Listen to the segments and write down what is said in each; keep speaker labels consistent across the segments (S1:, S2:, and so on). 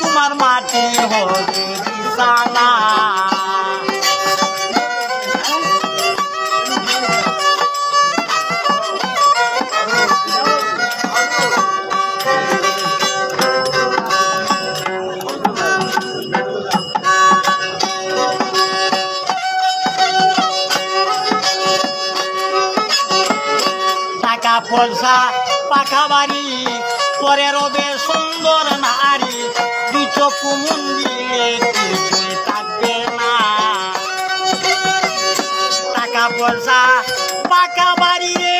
S1: তোমার মাটি হবে বিছানা টাকা পয়সা পাখা বাড়ি পরে রবে সুন্দর নারী। চক্ষু মন দিয়ে কিছুই থাকবে না। টাকা পয়সা পাকা বাড়ি রে।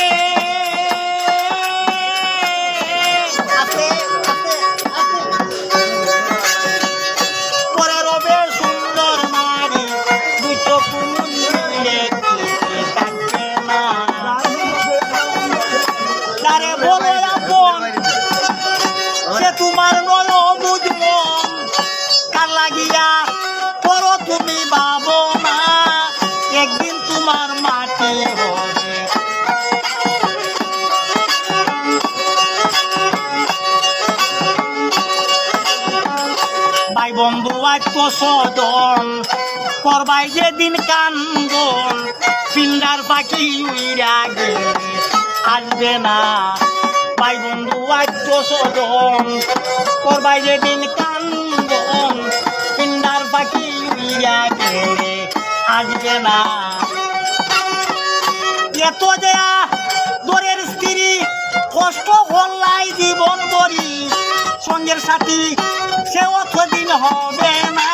S1: তোমার নয় লাগিয়া করো তুমি ভাবো না একদিন তোমার মাটি হবে। ভাই বন্ধু আত্ম সদন, করবাই যেদিন কান্দন, পিন্ডার পাখি উইরা গেলে আসবে না। ভাই বন্ধু আত্ম সদন, করবাই যেদিন কান্দন উইরা গেলে আসবে না। এত দেয়া দরের স্ত্রী কষ্ট হল্লাই জীবন করি সঙ্গের সাথী সে অতদিন হবে না।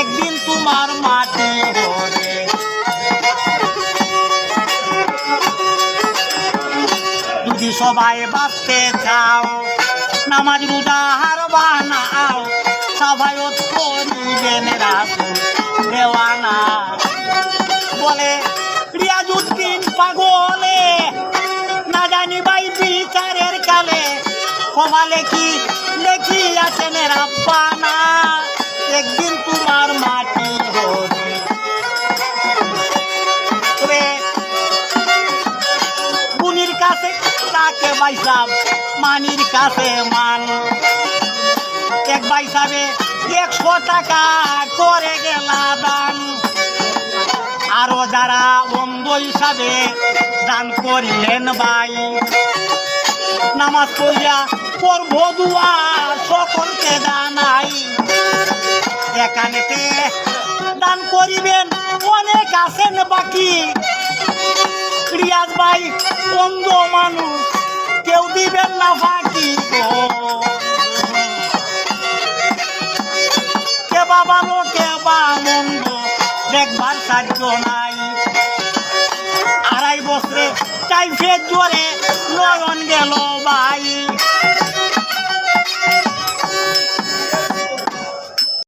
S1: একদিন তোমার মাটি হবে যদি সবাই বাঁচতে চাও, নামাজ রোজা হার বানাও। দেওয়ানা বলে রিয়াজুদ্দিন পাগলে, না জানি ভাই বিচারের কালে কমালে কি আছেন রাব্বানা। একদিন তোমার মাটি বুনির কাছে তাকে বাইসাব মানির কাছে মান এক ভাই বাইসাবে একশো টাকা করে গেলা দান আরও যারা অন্ধ হিসাবে দান করিলেন ভাই। নামাজ পড়িয়া করব দুয়া সকলকে দানাই এখানেতে দান করিবেন অনেক আছেন বাকি। রিয়াজ ভাই, অন্ধ মানুষ, কেউ দিবেন না ফাঁকি গো। ভালো কে বা মন্দ দেখবার সাধ্য নাই। আড়াই বছরে টাইফের জোরে নয়ন গেল ভাই